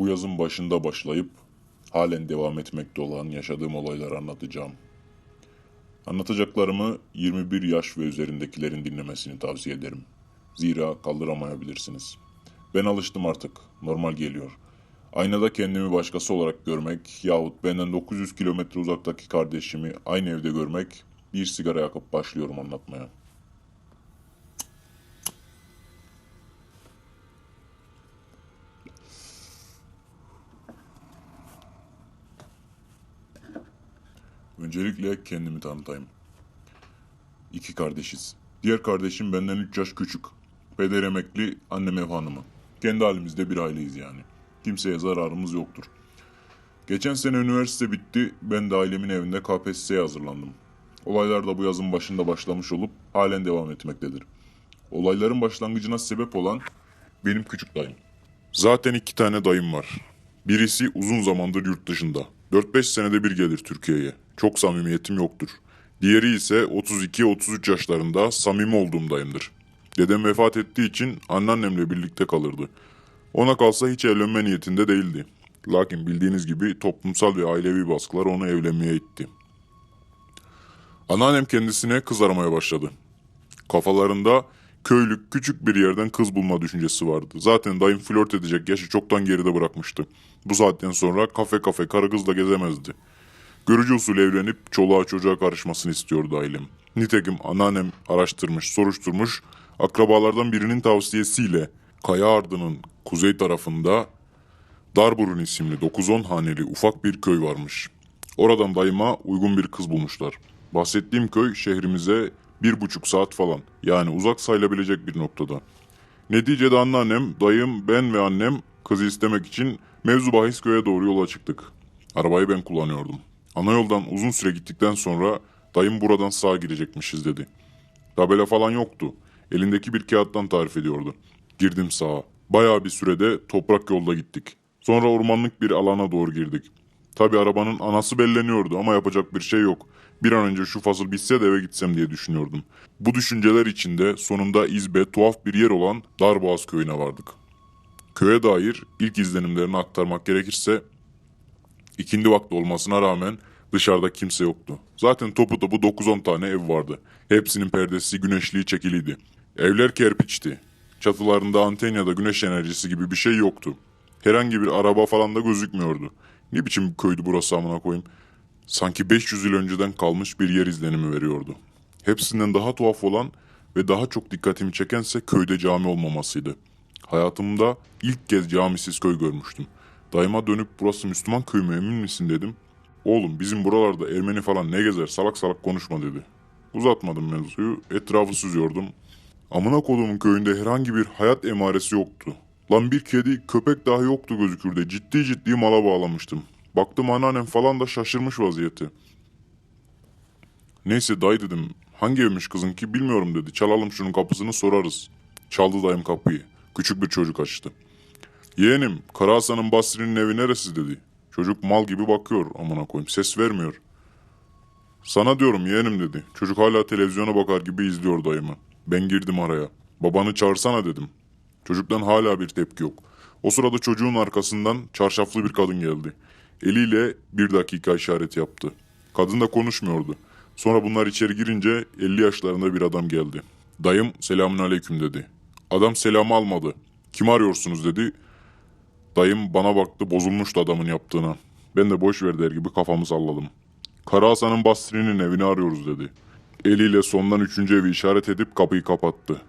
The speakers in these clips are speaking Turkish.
Bu yazın başında başlayıp halen devam etmekte olan yaşadığım olayları anlatacağım. Anlatacaklarımı 21 yaş ve üzerindekilerin dinlemesini tavsiye ederim. Zira kaldıramayabilirsiniz. Ben alıştım artık. Normal geliyor. Aynada kendimi başkası olarak görmek yahut benden 900 kilometre uzaktaki kardeşimi aynı evde görmek bir sigara yakıp başlıyorum anlatmaya. Öncelikle kendimi tanıtayım. İki kardeşiz. Diğer kardeşim benden 3 yaş küçük. Peder emekli, annem ev hanımı. Kendi halimizde bir aileyiz yani. Kimseye zararımız yoktur. Geçen sene üniversite bitti. Ben de ailemin evinde KPSS'ye hazırlandım. Olaylar da bu yazın başında başlamış olup halen devam etmektedir. Olayların başlangıcına sebep olan benim küçük dayım. Zaten iki tane dayım var. Birisi uzun zamandır yurt dışında. 4-5 senede bir gelir Türkiye'ye. Çok samimiyetim yoktur. Diğeri ise 32-33 yaşlarında samimi olduğum dayımdır. Dedem vefat ettiği için anneannemle birlikte kalırdı. Ona kalsa hiç evlenme niyetinde değildi. Lakin bildiğiniz gibi toplumsal ve ailevi baskılar onu evlenmeye itti. Anneannem kendisine kız aramaya başladı. Kafalarında köylük küçük bir yerden kız bulma düşüncesi vardı. Zaten dayım flört edecek yaşı çoktan geride bırakmıştı. Bu saatten sonra kafe kafe karı kızla gezemezdi. Görücü usulü evlenip çoluğa çocuğa karışmasını istiyordu ailem. Nitekim anneannem araştırmış, soruşturmuş, akrabalardan birinin tavsiyesiyle Kaya Ardı'nın kuzey tarafında Darburun isimli 9-10 haneli ufak bir köy varmış. Oradan dayıma uygun bir kız bulmuşlar. Bahsettiğim köy şehrimize bir buçuk saat falan yani uzak sayılabilecek bir noktada. Neticede anneannem, dayım, ben ve annem kızı istemek için mevzu bahis köye doğru yola çıktık. Arabayı ben kullanıyordum. Ana yoldan uzun süre gittikten sonra dayım buradan sağa girecekmişiz dedi. Tabela falan yoktu. Elindeki bir kağıttan tarif ediyordu. Girdim sağa. Bayağı bir sürede toprak yolda gittik. Sonra ormanlık bir alana doğru girdik. Tabi arabanın anası belleniyordu ama yapacak bir şey yok. Bir an önce şu fasıl bitse de eve gitsem diye düşünüyordum. Bu düşünceler içinde sonunda izbe tuhaf bir yer olan Darboğaz köyüne vardık. Köye dair ilk izlenimlerini aktarmak gerekirse İkindi vakti olmasına rağmen dışarıda kimse yoktu. Zaten topu topu 9-10 tane ev vardı. Hepsinin perdesi güneşliği çekiliydi. Evler kerpiçti. Çatılarında anten ya da güneş enerjisi gibi bir şey yoktu. Herhangi bir araba falan da gözükmüyordu. Ne biçim bir köydü burası amına koyayım. Sanki 500 yıl önceden kalmış bir yer izlenimi veriyordu. Hepsinden daha tuhaf olan ve daha çok dikkatimi çekense köyde cami olmamasıydı. Hayatımda ilk kez camisiz köy görmüştüm. Dayıma dönüp burası Müslüman köy mü emin misin dedim. Oğlum bizim buralarda Ermeni falan ne gezer salak salak konuşma dedi. Uzatmadım mevzuyu etrafı süzüyordum. Amına kodumun köyünde herhangi bir hayat emaresi yoktu. Lan bir kedi köpek dahi yoktu gözükürde ciddi ciddi mala bağlamıştım. Baktım anneannem falan da şaşırmış vaziyeti. Neyse dayı dedim hangi evmiş kızın ki bilmiyorum dedi. Çalalım şunun kapısını sorarız. Çaldı dayım kapıyı. Küçük bir çocuk açtı. Yeğenim, Kara Hasan'ın Basri'nin evi neresi dedi. Çocuk mal gibi bakıyor amına koyayım ses vermiyor. Sana diyorum yeğenim dedi. Çocuk hala televizyona bakar gibi izliyor dayımı. Ben girdim araya. Babanı çağırsana dedim. Çocuktan hala bir tepki yok. O sırada çocuğun arkasından çarşaflı bir kadın geldi. Eliyle bir dakika işaret yaptı. Kadın da konuşmuyordu. Sonra bunlar içeri girince 50 yaşlarında bir adam geldi. Dayım selamun aleyküm dedi. Adam selamı almadı. Kim arıyorsunuz dedi. Dayım bana baktı bozulmuştu adamın yaptığına. Ben de boş ver der gibi kafamı salladım. Kara Hasan'ın Basri'nin evini arıyoruz dedi. Eliyle sondan üçüncü evi işaret edip kapıyı kapattı.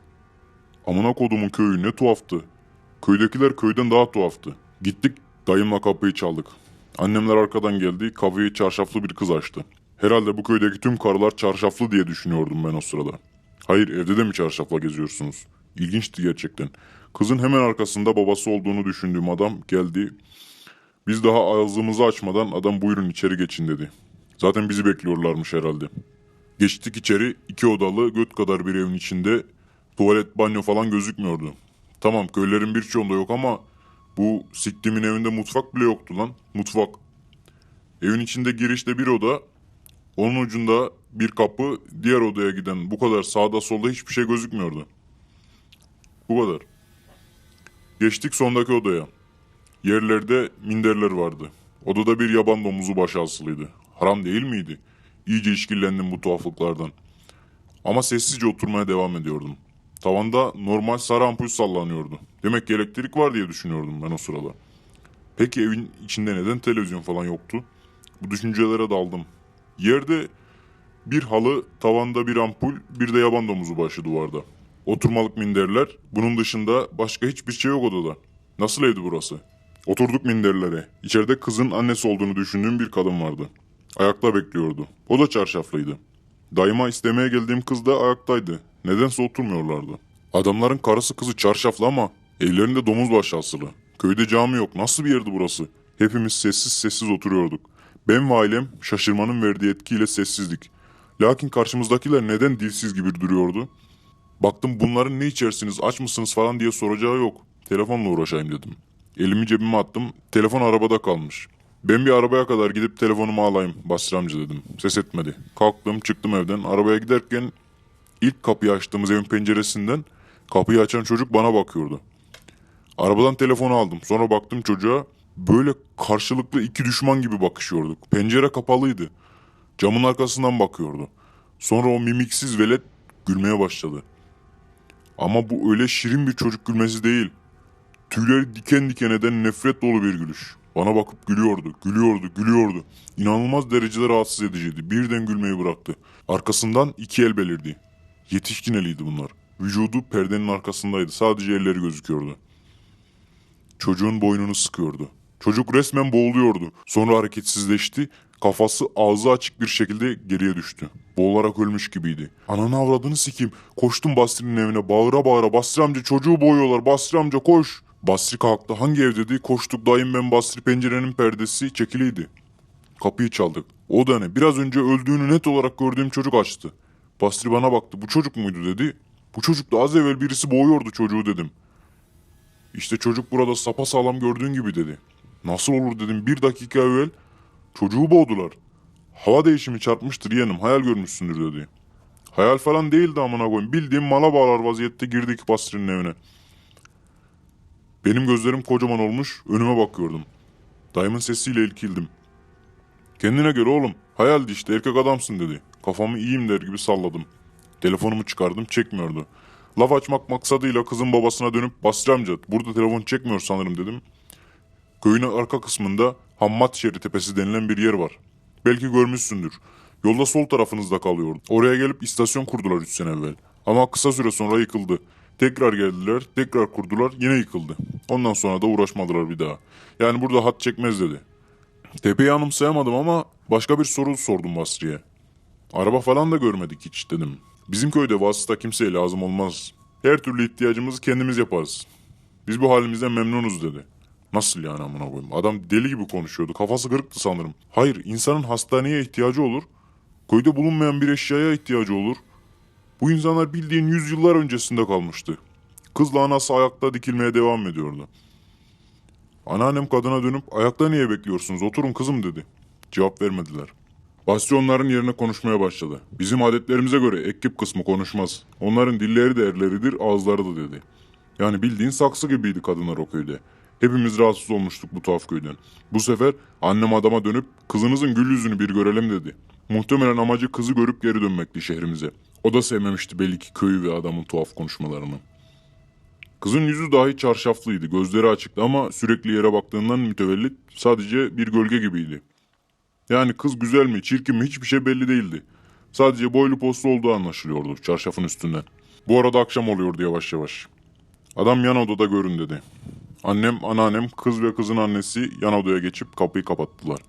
Amına kodumun köyü ne tuhaftı. Köydekiler köyden daha tuhaftı. Gittik dayımla kapıyı çaldık. Annemler arkadan geldi kapıyı çarşaflı bir kız açtı. Herhalde bu köydeki tüm karılar çarşaflı diye düşünüyordum ben o sırada. Hayır evde de mi çarşafla geziyorsunuz? İlginçti gerçekten. Kızın hemen arkasında babası olduğunu düşündüğüm adam geldi. Biz daha ağzımızı açmadan adam buyurun içeri geçin dedi. Zaten bizi bekliyorlarmış herhalde. Geçtik içeri iki odalı göt kadar bir evin içinde tuvalet banyo falan gözükmüyordu. Tamam köylerin birçoğunda yok ama bu siktimin evinde mutfak bile yoktu lan. Mutfak. Evin içinde girişte bir oda, onun ucunda bir kapı, diğer odaya giden bu kadar sağda solda hiçbir şey gözükmüyordu. Bu kadar. Geçtik sondaki odaya. Yerlerde minderler vardı. Odada bir yaban domuzu başı asılıydı. Haram değil miydi? İyice işkillendim bu tuhaflıklardan. Ama sessizce oturmaya devam ediyordum. Tavanda normal sarı ampul sallanıyordu. Demek ki elektrik var diye düşünüyordum ben o sırada. Peki evin içinde neden televizyon falan yoktu? Bu düşüncelere daldım. Yerde bir halı, tavanda bir ampul, bir de yaban domuzu başı duvarda. Oturmalık minderler, bunun dışında başka hiçbir şey yok odada. Nasıl evdi burası? Oturduk minderlere. İçeride kızın annesi olduğunu düşündüğüm bir kadın vardı. Ayakta bekliyordu. O da çarşaflıydı. Dayıma istemeye geldiğim kız da ayaktaydı. Nedense oturmuyorlardı. Adamların karısı kızı çarşaflı ama ellerinde domuz başı asılı. Köyde cami yok. Nasıl bir yerdi burası? Hepimiz sessiz sessiz oturuyorduk. Ben ve ailem şaşırmanın verdiği etkiyle sessizdik. Lakin karşımızdakiler neden dilsiz gibi duruyordu? Baktım bunların ne içersiniz aç mısınız falan diye soracağı yok. Telefonla uğraşayım dedim. Elimi cebime attım. Telefon arabada kalmış. Ben bir arabaya kadar gidip telefonumu alayım Basri amca dedim. Ses etmedi. Kalktım çıktım evden. Arabaya giderken ilk kapıyı açtığımız evin penceresinden kapıyı açan çocuk bana bakıyordu. Arabadan telefonu aldım. Sonra baktım çocuğa. Böyle karşılıklı iki düşman gibi bakışıyorduk. Pencere kapalıydı. Camın arkasından bakıyordu. Sonra o mimiksiz velet gülmeye başladı. Ama bu öyle şirin bir çocuk gülmesi değil. Tüyleri diken diken eden nefret dolu bir gülüş. Bana bakıp gülüyordu, gülüyordu, gülüyordu. İnanılmaz derecede rahatsız ediciydi. Birden gülmeyi bıraktı. Arkasından iki el belirdi. Yetişkin eliydi bunlar. Vücudu perdenin arkasındaydı. Sadece elleri gözüküyordu. Çocuğun boynunu sıkıyordu. Çocuk resmen boğuluyordu. Sonra hareketsizleşti. Kafası ağzı açık bir şekilde geriye düştü. Boğularak ölmüş gibiydi. Ananı avradını sikeyim. Koştum Basri'nin evine bağıra bağıra. Basri amca çocuğu boğuyorlar. Basri amca koş. Basri kalktı. Hangi ev dedi? Koştuk dayım ben Basri pencerenin perdesi çekiliydi. Kapıyı çaldık. O da ne? Biraz önce öldüğünü net olarak gördüğüm çocuk açtı. Basri bana baktı. Bu çocuk muydu dedi. Bu çocuk da az evvel birisi boğuyordu çocuğu dedim. İşte çocuk burada sapa sağlam gördüğün gibi dedi. Nasıl olur dedim bir dakika evvel çocuğu boğdular. Hava değişimi çarpmıştır yeğenim hayal görmüşsündür dedi. Hayal falan değildi amına koyayım. Bildiğim mala bağlar vaziyette girdik Basri'nin evine. Benim gözlerim kocaman olmuş önüme bakıyordum. Dayımın sesiyle ilkildim. Kendine göre oğlum hayaldi işte erkek adamsın dedi. Kafamı iyiyim der gibi salladım. Telefonumu çıkardım çekmiyordu. Laf açmak maksadıyla kızın babasına dönüp Basri amca burada telefon çekmiyor sanırım dedim. Köyün arka kısmında Hammat Şeri Tepesi denilen bir yer var. Belki görmüşsündür. Yolda sol tarafınızda kalıyor. Oraya gelip istasyon kurdular 3 sene evvel. Ama kısa süre sonra yıkıldı. Tekrar geldiler, tekrar kurdular, yine yıkıldı. Ondan sonra da uğraşmadılar bir daha. Yani burada hat çekmez dedi. Tepeyi anımsayamadım ama başka bir soru sordum Basri'ye. Araba falan da görmedik hiç dedim. Bizim köyde vasıta kimseye lazım olmaz. Her türlü ihtiyacımızı kendimiz yaparız. Biz bu halimizden memnunuz dedi. Nasıl yani amına koyayım? Adam deli gibi konuşuyordu. Kafası kırıktı sanırım. Hayır, insanın hastaneye ihtiyacı olur. Köyde bulunmayan bir eşyaya ihtiyacı olur. Bu insanlar bildiğin yüzyıllar öncesinde kalmıştı. Kızla anası ayakta dikilmeye devam ediyordu. Anneannem kadına dönüp ayakta niye bekliyorsunuz oturun kızım dedi. Cevap vermediler. Basri onların yerine konuşmaya başladı. Bizim adetlerimize göre ekip kısmı konuşmaz. Onların dilleri de erleridir ağızları da dedi. Yani bildiğin saksı gibiydi kadınlar o köyde. Hepimiz rahatsız olmuştuk bu tuhaf köyden. Bu sefer annem adama dönüp kızınızın gül yüzünü bir görelim dedi. Muhtemelen amacı kızı görüp geri dönmekti şehrimize. O da sevmemişti belli ki köyü ve adamın tuhaf konuşmalarını. Kızın yüzü dahi çarşaflıydı, gözleri açıktı ama sürekli yere baktığından mütevellit sadece bir gölge gibiydi. Yani kız güzel mi, çirkin mi hiçbir şey belli değildi. Sadece boylu poslu olduğu anlaşılıyordu çarşafın üstünden. Bu arada akşam oluyordu yavaş yavaş. Adam yan odada görün dedi. Annem, anneannem, kız ve kızın annesi yan odaya geçip kapıyı kapattılar.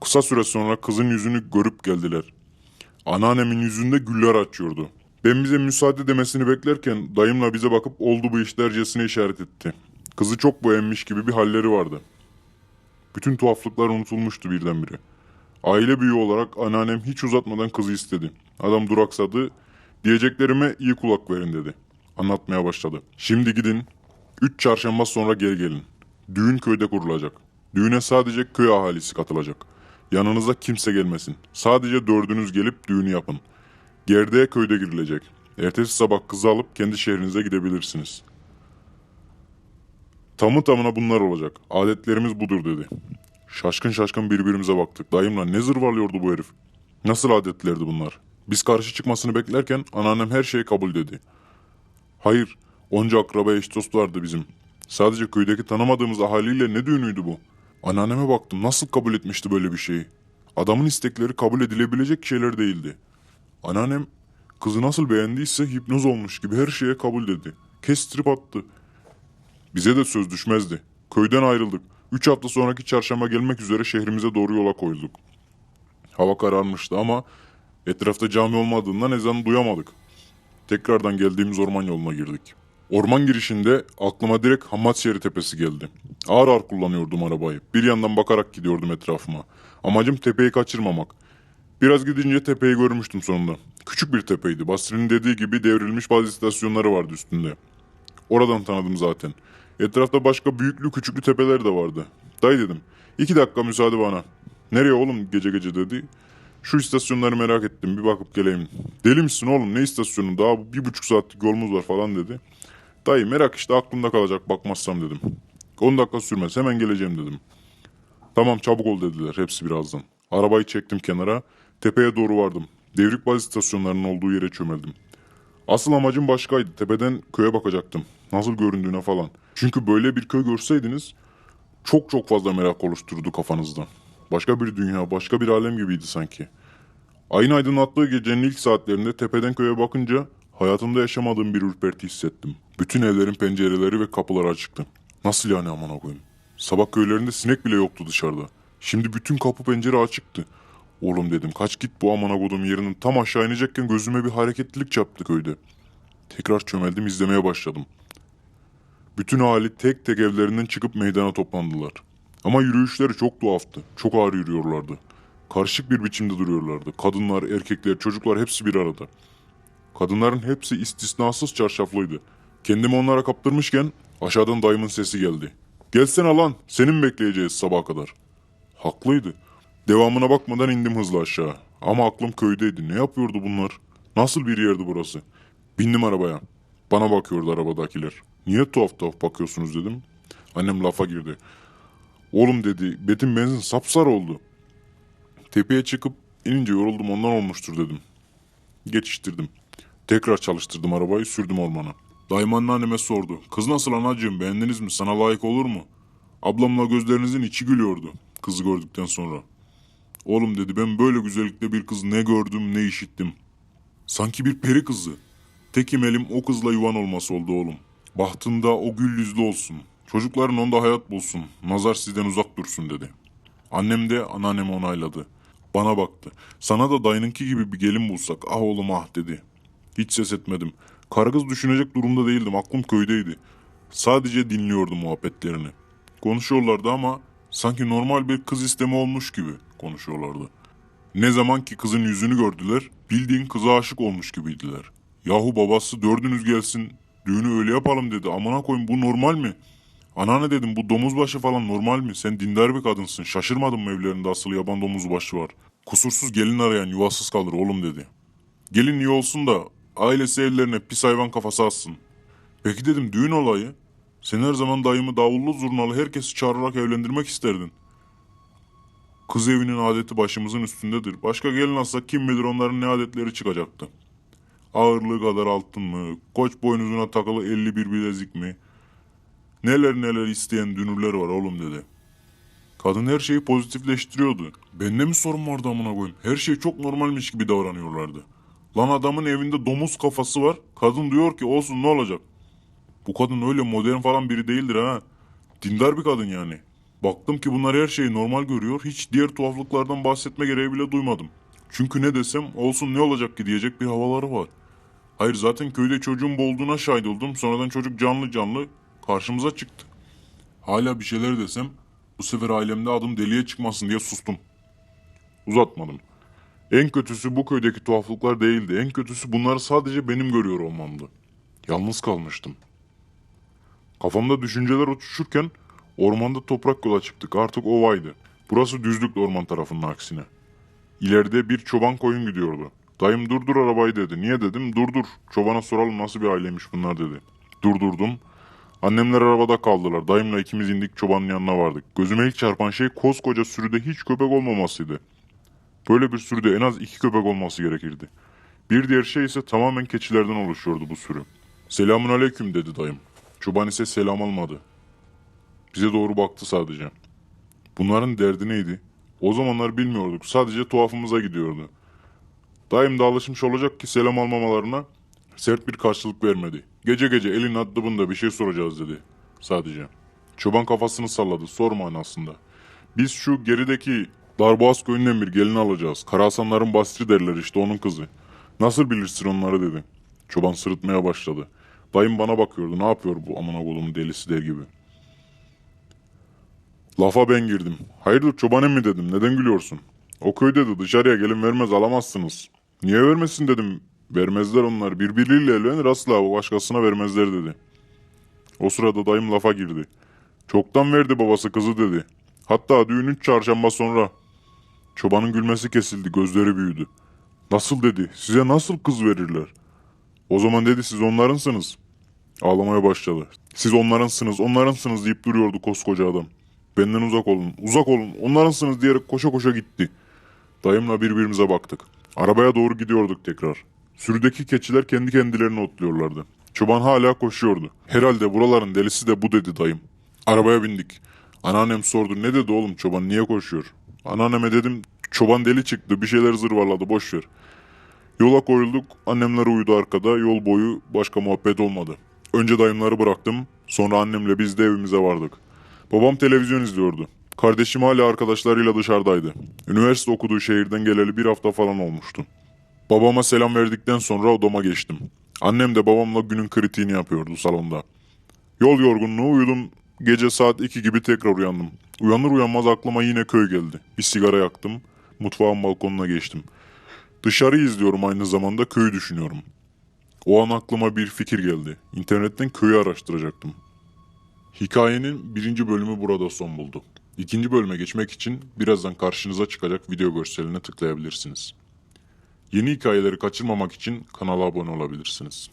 Kısa süre sonra kızın yüzünü görüp geldiler. Anneannemin yüzünde güller açıyordu. Ben bize müsaade demesini beklerken dayımla bize bakıp oldu bu iş dercesine işaret etti. Kızı çok beğenmiş gibi bir halleri vardı. Bütün tuhaflıklar unutulmuştu birdenbire. Aile büyüğü olarak anneannem hiç uzatmadan kızı istedi. Adam duraksadı. Diyeceklerime iyi kulak verin dedi. Anlatmaya başladı. Şimdi gidin. Üç çarşamba sonra geri gelin. Düğün köyde kurulacak. Düğüne sadece köy ahalisi katılacak. Yanınıza kimse gelmesin. Sadece dördünüz gelip düğünü yapın. Gerdeğe köyde girilecek. Ertesi sabah kızı alıp kendi şehrinize gidebilirsiniz. Tamı tamına bunlar olacak. Adetlerimiz budur dedi. Şaşkın şaşkın birbirimize baktık. Dayımla ne zırvalıyordu bu herif? Nasıl adetlerdi bunlar? Biz karşı çıkmasını beklerken anneannem her şeyi kabul dedi. Hayır, onca akraba eş dost vardı bizim. Sadece köydeki tanımadığımız ahaliyle ne düğünüydü bu? Anneanneme baktım nasıl kabul etmişti böyle bir şeyi? Adamın istekleri kabul edilebilecek şeyler değildi. Anneannem kızı nasıl beğendiyse hipnoz olmuş gibi her şeye kabul dedi. Kestirip attı. Bize de söz düşmezdi. Köyden ayrıldık. Üç hafta sonraki çarşamba gelmek üzere şehrimize doğru yola koyulduk. Hava kararmıştı ama etrafta cami olmadığından ezanı duyamadık. Tekrardan geldiğimiz orman yoluna girdik. Orman girişinde aklıma direkt Hamatseri Tepesi geldi. Ağır ağır kullanıyordum arabayı. Bir yandan bakarak gidiyordum etrafıma. Amacım tepeyi kaçırmamak. Biraz gidince tepeyi görmüştüm sonunda. Küçük bir tepeydi. Basri'nin dediği gibi devrilmiş bazı istasyonları vardı üstünde. Oradan tanıdım zaten. Etrafta başka büyüklü küçüklü tepeler de vardı. Dayı dedim. iki dakika müsaade bana. Nereye oğlum gece gece dedi. Şu istasyonları merak ettim bir bakıp geleyim. Deli misin oğlum ne istasyonu daha bir buçuk saatlik yolumuz var falan dedi. Dayı merak işte aklımda kalacak bakmazsam dedim. 10 dakika sürmez hemen geleceğim dedim. Tamam çabuk ol dediler hepsi birazdan. Arabayı çektim kenara. Tepeye doğru vardım. Devrik bazı istasyonlarının olduğu yere çömeldim. Asıl amacım başkaydı. Tepeden köye bakacaktım. Nasıl göründüğüne falan. Çünkü böyle bir köy görseydiniz çok çok fazla merak oluşturdu kafanızda. Başka bir dünya, başka bir alem gibiydi sanki. Ayın aydınlattığı gecenin ilk saatlerinde tepeden köye bakınca hayatımda yaşamadığım bir ürperti hissettim. Bütün evlerin pencereleri ve kapıları açıktı. Nasıl yani amına koyayım? Sabah köylerinde sinek bile yoktu dışarıda. Şimdi bütün kapı pencere açıktı. Oğlum dedim kaç git bu amına kodum yerinin tam aşağı inecekken gözüme bir hareketlilik çarptı köyde. Tekrar çömeldim izlemeye başladım. Bütün ahali tek tek evlerinden çıkıp meydana toplandılar. Ama yürüyüşleri çok tuhaftı. Çok ağır yürüyorlardı. Karışık bir biçimde duruyorlardı. Kadınlar, erkekler, çocuklar hepsi bir arada. Kadınların hepsi istisnasız çarşaflıydı. Kendimi onlara kaptırmışken aşağıdan dayımın sesi geldi. Gelsene lan, senin bekleyeceğiz sabaha kadar. Haklıydı. Devamına bakmadan indim hızlı aşağı. Ama aklım köydeydi. Ne yapıyordu bunlar? Nasıl bir yerdi burası? Bindim arabaya. Bana bakıyordu arabadakiler. Niye tuhaf tuhaf bakıyorsunuz dedim. Annem lafa girdi. Oğlum dedi, betim benzin sapsarı oldu. Tepeye çıkıp inince yoruldum ondan olmuştur dedim. Geçiştirdim. Tekrar çalıştırdım arabayı sürdüm ormana. Dayım anneanneme sordu. Kız nasıl anacığım beğendiniz mi sana layık olur mu? Ablamla gözlerinizin içi gülüyordu kızı gördükten sonra. Oğlum dedi ben böyle güzellikte bir kız ne gördüm ne işittim. Sanki bir peri kızı. Tek emelim o kızla yuvan olması oldu oğlum. Bahtında o gül yüzlü olsun. Çocukların onda hayat bulsun. Nazar sizden uzak dursun dedi. Annem de anneannemi onayladı. Bana baktı. Sana da dayınınki gibi bir gelin bulsak ah oğlum ah dedi. Hiç ses etmedim. Karagız düşünecek durumda değildim. Aklım köydeydi. Sadece dinliyordum muhabbetlerini. Konuşuyorlardı ama sanki normal bir kız isteme olmuş gibi konuşuyorlardı. Ne zaman ki kızın yüzünü gördüler, bildiğin kıza aşık olmuş gibiydiler. Yahu babası dördünüz gelsin, düğünü öyle yapalım dedi. Amına koyayım bu normal mi? Anneanne dedim bu domuz başı falan normal mi? Sen dindar bir kadınsın. Şaşırmadın mı evlerinde asıl yaban domuz başı var? Kusursuz gelin arayan yuvasız kalır oğlum dedi. Gelin iyi olsun da ailesi evlerine pis hayvan kafası atsın. Peki dedim düğün olayı. Sen her zaman dayımı davullu zurnalı herkesi çağırarak evlendirmek isterdin. Kız evinin adeti başımızın üstündedir. Başka gelin alsak kim bilir onların ne adetleri çıkacaktı. Ağırlığı kadar altın mı? Koç boynuzuna takılı 51 bilezik mi? Neler neler isteyen dünürler var oğlum dedi. Kadın her şeyi pozitifleştiriyordu. Bende mi sorun vardı amına koyayım? Her şey çok normalmiş gibi davranıyorlardı. Lan adamın evinde domuz kafası var. Kadın diyor ki olsun ne olacak? Bu kadın öyle modern falan biri değildir ha. Dindar bir kadın yani. Baktım ki bunlar her şeyi normal görüyor. Hiç diğer tuhaflıklardan bahsetme gereği bile duymadım. Çünkü ne desem olsun ne olacak ki diyecek bir havaları var. Hayır zaten köyde çocuğun olduğuna şahit oldum. Sonradan çocuk canlı canlı karşımıza çıktı. Hala bir şeyler desem bu sefer ailemde adım deliye çıkmasın diye sustum. Uzatmadım. En kötüsü bu köydeki tuhaflıklar değildi. En kötüsü bunları sadece benim görüyor olmamdı. Yalnız kalmıştım. Kafamda düşünceler uçuşurken ormanda toprak yola çıktık. Artık ovaydı. Burası düzlük orman tarafının aksine. İleride bir çoban koyun gidiyordu. Dayım durdur arabayı dedi. Niye dedim? Durdur. Çobana soralım nasıl bir aileymiş bunlar dedi. Durdurdum. Annemler arabada kaldılar. Dayımla ikimiz indik çobanın yanına vardık. Gözüme ilk çarpan şey koskoca sürüde hiç köpek olmamasıydı. Böyle bir sürüde en az iki köpek olması gerekirdi. Bir diğer şey ise tamamen keçilerden oluşuyordu bu sürü. Selamun aleyküm dedi dayım. Çoban ise selam almadı. Bize doğru baktı sadece. Bunların derdi neydi? O zamanlar bilmiyorduk. Sadece tuhafımıza gidiyordu. Dayım da alışmış olacak ki selam almamalarına sert bir karşılık vermedi. Gece gece elin addımında bir şey soracağız dedi. Sadece. Çoban kafasını salladı. Sorma aslında. Biz şu gerideki Darboğaz köyünden bir gelin alacağız. Karahasanların Basri derler işte onun kızı. Nasıl bilirsin onları dedi. Çoban sırıtmaya başladı. Dayım bana bakıyordu. Ne yapıyor bu amına kolumun delisi der gibi. Lafa ben girdim. Hayırdır çoban emmi dedim. Neden gülüyorsun? O köy dedi dışarıya gelin vermez alamazsınız. Niye vermesin dedim. Vermezler onlar. Birbiriyle evlenir asla başkasına vermezler dedi. O sırada dayım lafa girdi. Çoktan verdi babası kızı dedi. Hatta düğün üç çarşamba sonra. Çobanın gülmesi kesildi gözleri büyüdü. Nasıl dedi size nasıl kız verirler? O zaman dedi siz onlarınsınız. Ağlamaya başladı. Siz onlarınsınız onlarınsınız deyip duruyordu koskoca adam. Benden uzak olun uzak olun onlarınsınız diyerek koşa koşa gitti. Dayımla birbirimize baktık. Arabaya doğru gidiyorduk tekrar. Sürüdeki keçiler kendi kendilerini otluyorlardı. Çoban hala koşuyordu. Herhalde buraların delisi de bu dedi dayım. Arabaya bindik. Anneannem sordu ne dedi oğlum çoban niye koşuyor? Anneanneme dedim çoban deli çıktı bir şeyler zırvaladı boş ver. Yola koyulduk annemler uyudu arkada yol boyu başka muhabbet olmadı. Önce dayımları bıraktım sonra annemle biz de evimize vardık. Babam televizyon izliyordu. Kardeşim hala arkadaşlarıyla dışarıdaydı. Üniversite okuduğu şehirden geleli bir hafta falan olmuştu. Babama selam verdikten sonra odama geçtim. Annem de babamla günün kritiğini yapıyordu salonda. Yol yorgunluğu uyudum. Gece saat 2 gibi tekrar uyandım. Uyanır uyanmaz aklıma yine köy geldi. Bir sigara yaktım. Mutfağın balkonuna geçtim. Dışarı izliyorum aynı zamanda köyü düşünüyorum. O an aklıma bir fikir geldi. İnternetten köyü araştıracaktım. Hikayenin birinci bölümü burada son buldu. İkinci bölüme geçmek için birazdan karşınıza çıkacak video görseline tıklayabilirsiniz. Yeni hikayeleri kaçırmamak için kanala abone olabilirsiniz.